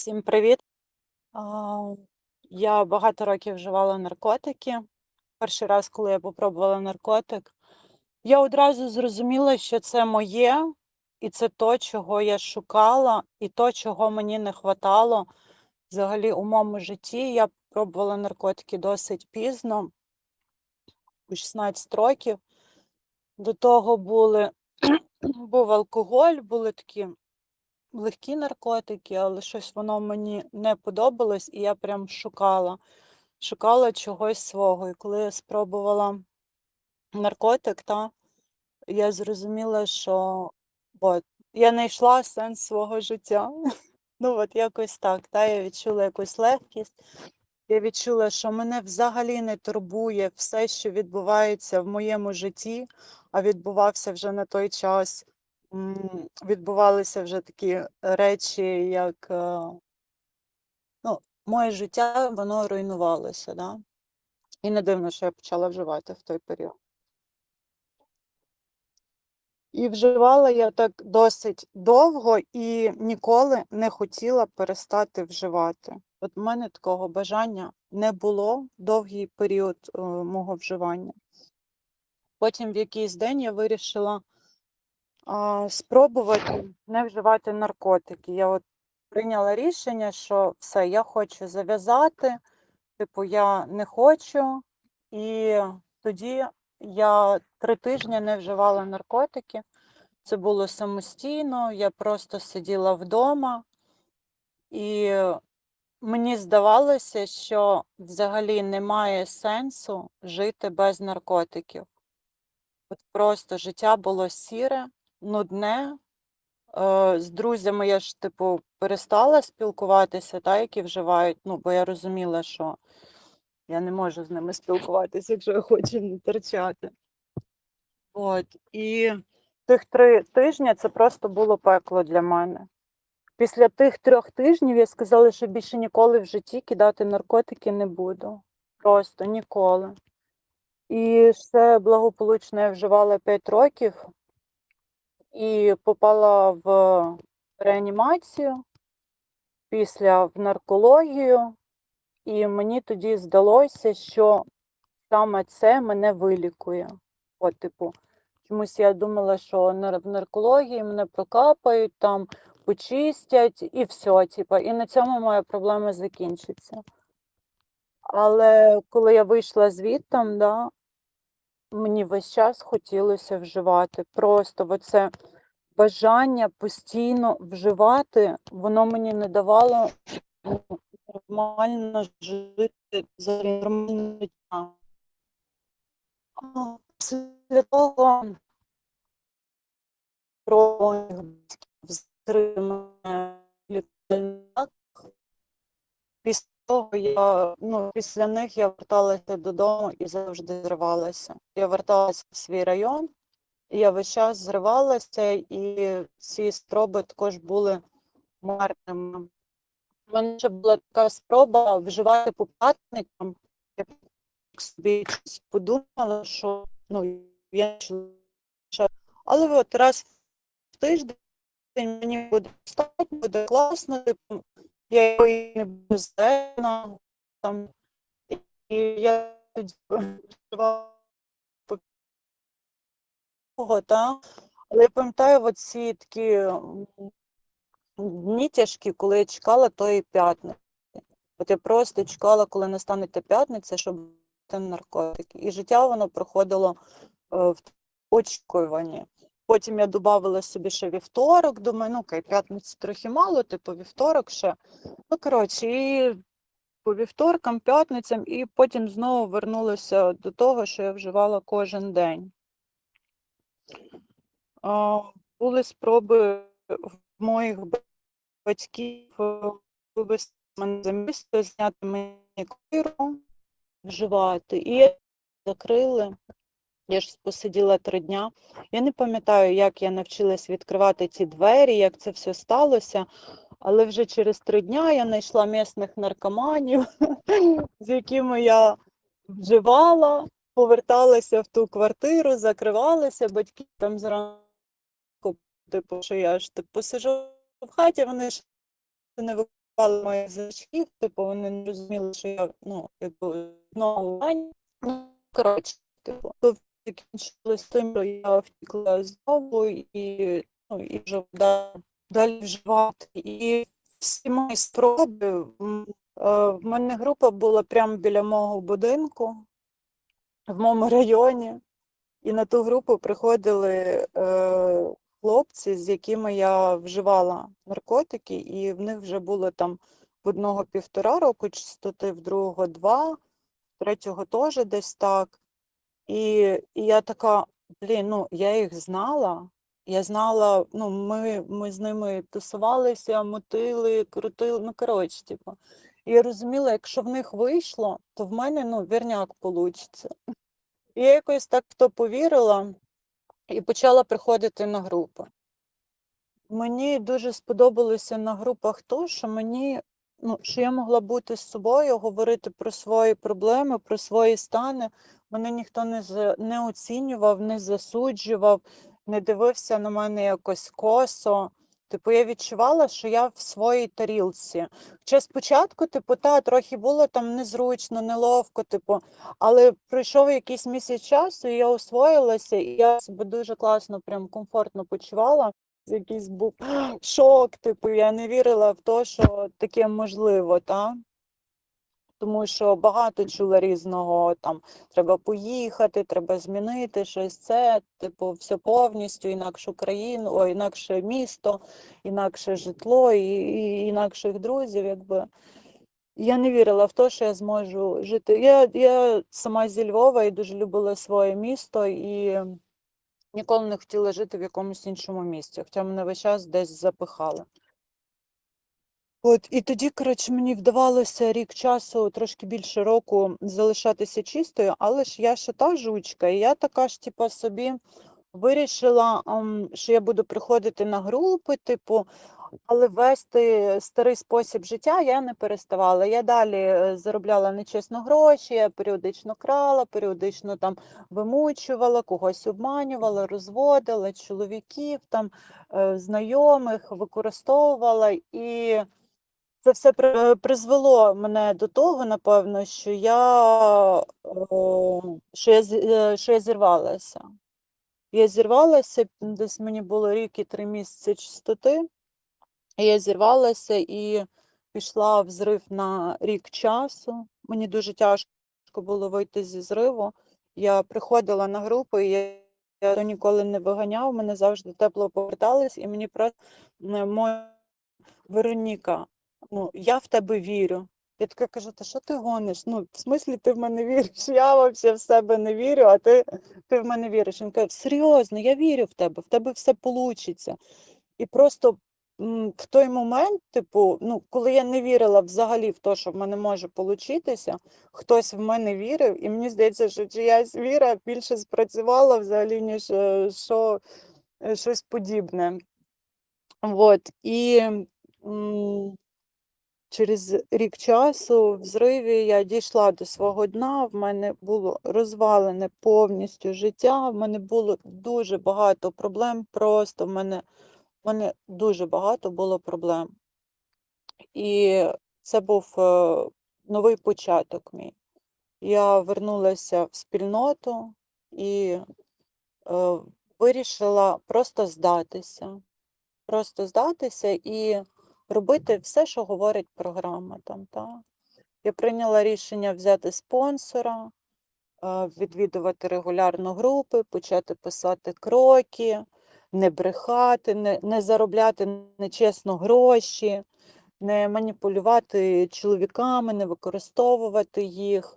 Всім привіт. Я багато років вживала наркотики. Перший раз, коли я попробувала наркотик, я одразу зрозуміла, що це моє, і це то, чого я шукала, і то, чого мені не хватало взагалі у моєму житті. Я пробувала наркотики досить пізно, у 16 років. До того були, був алкоголь, були такі легкі наркотики, але щось воно мені не подобалось, і я прям шукала, шукала чогось свого. І коли я спробувала наркотик, та, я зрозуміла, що от, я знайшла сенс свого життя. Ну, от якось так. Та, я відчула якусь легкість. Я відчула, що мене взагалі не турбує все, що відбувається в моєму житті, а відбувався вже на той час. Відбувалися вже такі речі, як е, ну, моє життя, воно руйнувалося. Да? І не дивно, що я почала вживати в той період. І вживала я так досить довго і ніколи не хотіла перестати вживати. От в мене такого бажання не було довгий період е, мого вживання. Потім в якийсь день я вирішила спробувати не вживати наркотики. Я от прийняла рішення, що все, я хочу зав'язати, типу, я не хочу. І тоді я три тижні не вживала наркотики. Це було самостійно, я просто сиділа вдома, і мені здавалося, що взагалі немає сенсу жити без наркотиків. От просто життя було сіре, нудне. Е, З друзями я ж, типу, перестала спілкуватися, та, які вживають, ну, бо я розуміла, що я не можу з ними спілкуватися, якщо я хочу не торчати. От. І тих три тижні це просто було пекло для мене. Після тих трьох тижнів я сказала, що більше ніколи в житті кидати наркотики не буду. Просто ніколи. І ще благополучно я вживала 5 років і попала в реанімацію після в наркологію, і мені тоді здалося, що саме це мене вилікує. От, типу, чомусь я думала, що в наркології мене прокапають, там почистять і все, типу, і на цьому моя проблема закінчиться. Але коли я вийшла звідтам, да, мені весь час хотілося вживати. Просто оце бажання постійно вживати, воно мені не давало нормально жити взагалі нормальне життя. Після того про моїх я, ну, після них я верталася додому і завжди зривалася. Я верталася в свій район, і я весь час зривалася, і ці спроби також були марними. У мене ще була така спроба вживати по п'ятникам. Я собі подумала, що ну, я. Але от раз в тиждень мені буде достатньо, буде класно, типу, я його і не буду там, і я тоді та? Але я пам'ятаю оці такі дні тяжкі, коли я чекала тої п'ятниці. От я просто чекала, коли настане та п'ятниця, щоб наркотики. І життя воно проходило е, в очікуванні. Потім я додавала собі ще вівторок, думаю, ну окей, п'ятниці трохи мало, типу вівторок ще. Ну, коротше, і по вівторкам, п'ятницям, і потім знову вернулася до того, що я вживала кожен день. А, були спроби в моїх батьків вивезти мене за місто, зняти мені квартиру, вживати. І закрили. Я ж посиділа три дня. Я не пам'ятаю, як я навчилась відкривати ці двері, як це все сталося. Але вже через три дня я знайшла місних наркоманів, з якими я вживала, поверталася в ту квартиру, закривалася, батьки там зранку, типу, що я ж типу, посижу в хаті, вони ж не вживали моїх значків, типу вони не розуміли, що я ну, якби знову. Ну, коротше, типу, закінчилось тим, що я втекла знову і, ну, і вже далі вживати. І всі мої спроби, е, в мене група була прямо біля мого будинку, в моєму районі. І на ту групу приходили е, хлопці, з якими я вживала наркотики, і в них вже було там в одного півтора року чистоти, в другого два, в третього теж десь так. І, і я така, блін, ну я їх знала. Я знала, ну, ми, ми з ними тусувалися, мотили, крутили, ну коротше, типу. І я розуміла, якщо в них вийшло, то в мене ну, вірняк получиться. І я якось так в то повірила і почала приходити на групи. Мені дуже сподобалося на групах то, що мені, ну, що я могла бути з собою, говорити про свої проблеми, про свої стани. Мене ніхто не, за- не оцінював, не засуджував, не дивився на мене якось косо. Типу, я відчувала, що я в своїй тарілці. Хоча спочатку, типу, та, трохи було там незручно, неловко, типу, але пройшов якийсь місяць часу, і я освоїлася, і я себе дуже класно, прям комфортно почувала. Якийсь був шок, типу, я не вірила в те, що таке можливо, та? Тому що багато чула різного, там треба поїхати, треба змінити щось це, типу, все повністю, інакшу країну, о, інакше місто, інакше житло і, і інакших друзів, якби. Я не вірила в те, що я зможу жити. Я, я сама зі Львова і дуже любила своє місто і ніколи не хотіла жити в якомусь іншому місті, хоча мене весь час десь запихали. От, і тоді, коротше, мені вдавалося рік часу, трошки більше року залишатися чистою, але ж я ще та жучка, і я така ж, типу, собі вирішила, що я буду приходити на групи, типу, але вести старий спосіб життя я не переставала. Я далі е, заробляла нечесно гроші, я періодично крала, періодично там вимучувала, когось обманювала, розводила чоловіків, там е, знайомих, використовувала і. Це все призвело мене до того, напевно, що я, е, що я, е, що я зірвалася. Я зірвалася, десь мені було рік і три місяці чистоти. Я зірвалася і пішла в зрив на рік часу. Мені дуже тяжко було вийти зі зриву. Я приходила на групу, і я, я ніколи не виганяв, мене завжди тепло повертались, і мені просто е, моя Вероніка, ну, я в тебе вірю. Я така кажу, та що ти гониш? Ну, в смислі ти в мене віриш? Я взагалі в себе не вірю, а ти, ти в мене віриш. Він каже, серйозно, я вірю в тебе, в тебе все вийде. І просто м, в той момент, типу, ну, коли я не вірила взагалі в те, що в мене може получитися, хтось в мене вірив, і мені здається, що чиясь віра більше спрацювала взагалі, ніж е, що, е, щось подібне. Вот. І м, через рік часу в зриві я дійшла до свого дна, в мене було розвалене повністю життя, в мене було дуже багато проблем, просто в мене, в мене дуже багато було проблем. І це був е, новий початок мій. Я вернулася в спільноту і е, вирішила просто здатися просто здатися і робити все, що говорить програма там, та. Я прийняла рішення взяти спонсора, е, відвідувати регулярно групи, почати писати кроки, не брехати, не, не заробляти нечесно гроші, не маніпулювати чоловіками, не використовувати їх.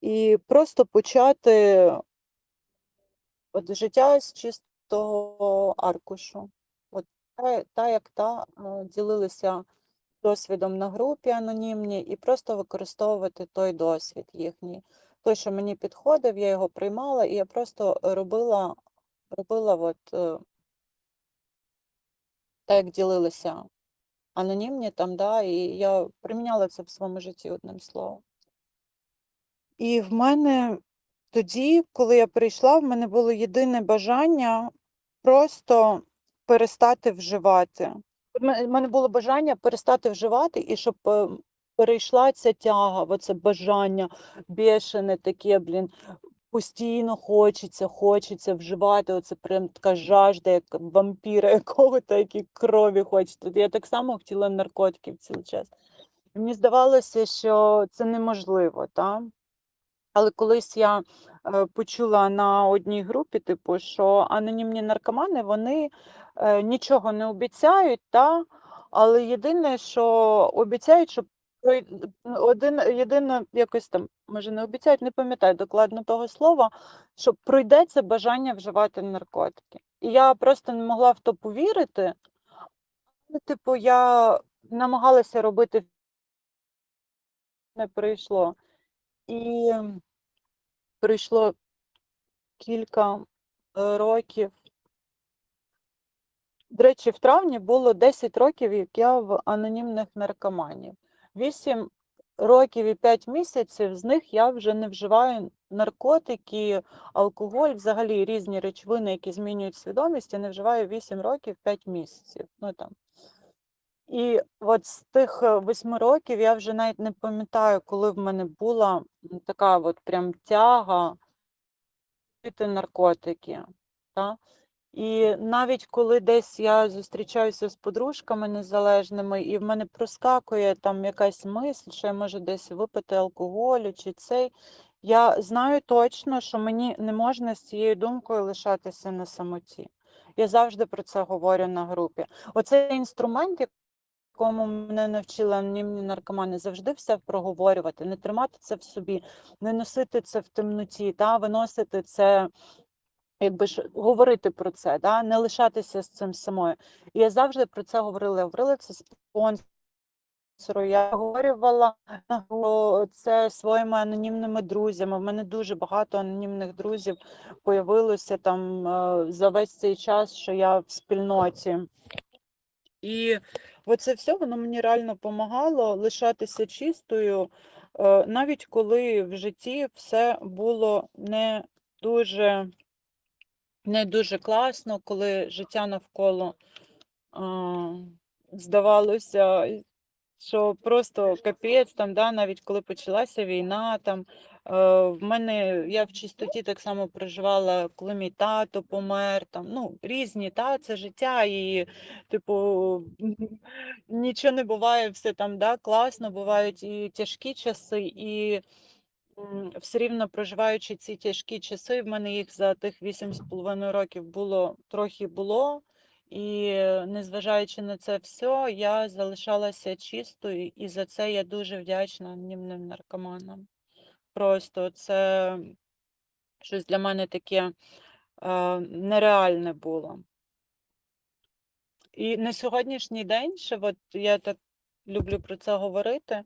І просто почати от життя з чистого аркушу. От та, як та е, ділилися досвідом на групі анонімній, і просто використовувати той досвід їхній. Той, що мені підходив, я його приймала, і я просто робила, робила от, е, так, як ділилися анонімні там, да, і я приміняла це в своєму житті одним словом. І в мене тоді, коли я прийшла, в мене було єдине бажання просто перестати вживати. В мене було бажання перестати вживати і щоб, е, перейшла ця тяга, оце бажання бешене таке, блін, постійно хочеться, хочеться вживати, оце прям така жажда, як вампіра якого-то, який крові хочете. Я так само хотіла наркотиків цілий час. Мені здавалося, що це неможливо, та. Але колись я, е, почула на одній групі, типу, що анонімні наркомани, вони, нічого не обіцяють, та, але єдине, що обіцяють, що один єдине якось там, може, не обіцяють, не пам'ятаю докладно того слова, що пройдеться бажання вживати наркотики. І я просто не могла в то повірити. Ну, типу, я намагалася робити не прийшло. І пройшло кілька, е, років. До речі, в травні було 10 років, як я в анонімних наркоманів. 8 років і 5 місяців з них я вже не вживаю наркотики, алкоголь, взагалі різні речовини, які змінюють свідомість, я не вживаю 8 років 5 місяців. Ну, там. І от з тих 8 років я вже навіть не пам'ятаю, коли в мене була, така от прям тяга пити наркотики, та. І навіть коли десь я зустрічаюся з подружками незалежними, і в мене проскакує там якась мисль, що я можу десь випити алкоголю чи цей, я знаю точно, що мені не можна з цією думкою лишатися на самоті. Я завжди про це говорю на групі. Оцей інструмент, якому мене навчили анонімні наркомани, завжди все проговорювати, не тримати це в собі, не носити це в темноті, та, виносити це, якби ж говорити про це, да, не лишатися з цим самою. І я завжди про це говорила. Говорила це спонсору, я говорювала про це своїми анонімними друзями. В мене дуже багато анонімних друзів появилося там е, за весь цей час, що я в спільноті. І оце все воно мені реально помагало лишатися чистою, е, навіть коли в житті все було не дуже не дуже класно, коли життя навколо, а, здавалося, що просто капець там, да, навіть коли почалася війна там. Е, в мене я в чистоті так само проживала, коли мій тато помер, там, ну, різні, та, це життя, і, типу, нічого не буває, все там, да, класно, бувають і тяжкі часи, і все рівно проживаючи ці тяжкі часи, в мене їх за тих 8,5 років було трохи було. І незважаючи на це все, я залишалася чистою, і за це я дуже вдячна анонімним наркоманам. Просто це щось для мене таке е, нереальне було. І на сьогоднішній день, ще от я так люблю про це говорити,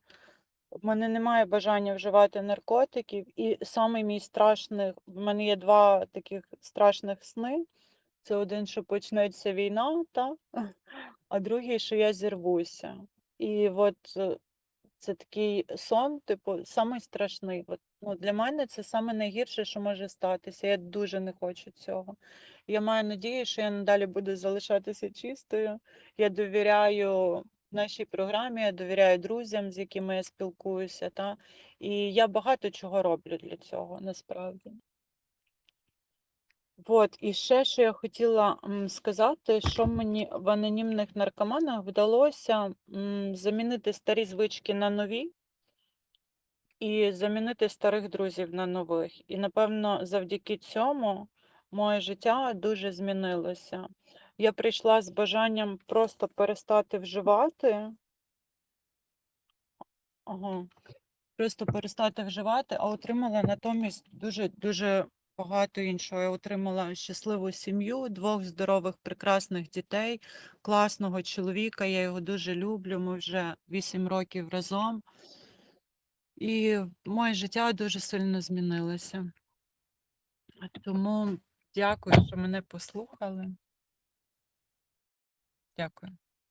в мене немає бажання вживати наркотиків, і самий мій страшний, в мене є два таких страшних сни. Це один, що почнеться війна, та? а другий, що я зірвуся. І от е, це такий сон, типу, самий страшний. От, ну, для мене це саме найгірше, що може статися. Я дуже не хочу цього. Я маю надію, що я надалі буду залишатися чистою. Я довіряю нашій програмі, я довіряю друзям, з якими я спілкуюся. Та? І я багато чого роблю для цього насправді. От, і ще, що я хотіла сказати, що мені в анонімних наркоманах вдалося замінити старі звички на нові і замінити старих друзів на нових. І, напевно, завдяки цьому моє життя дуже змінилося. Я прийшла з бажанням просто перестати вживати. Ага. Просто перестати вживати, а отримала натомість дуже-дуже багато іншого. Я отримала щасливу сім'ю, двох здорових, прекрасних дітей, класного чоловіка. Я його дуже люблю. Ми вже 8 років разом. І моє життя дуже сильно змінилося. Тому дякую, що мене послухали. Дякую.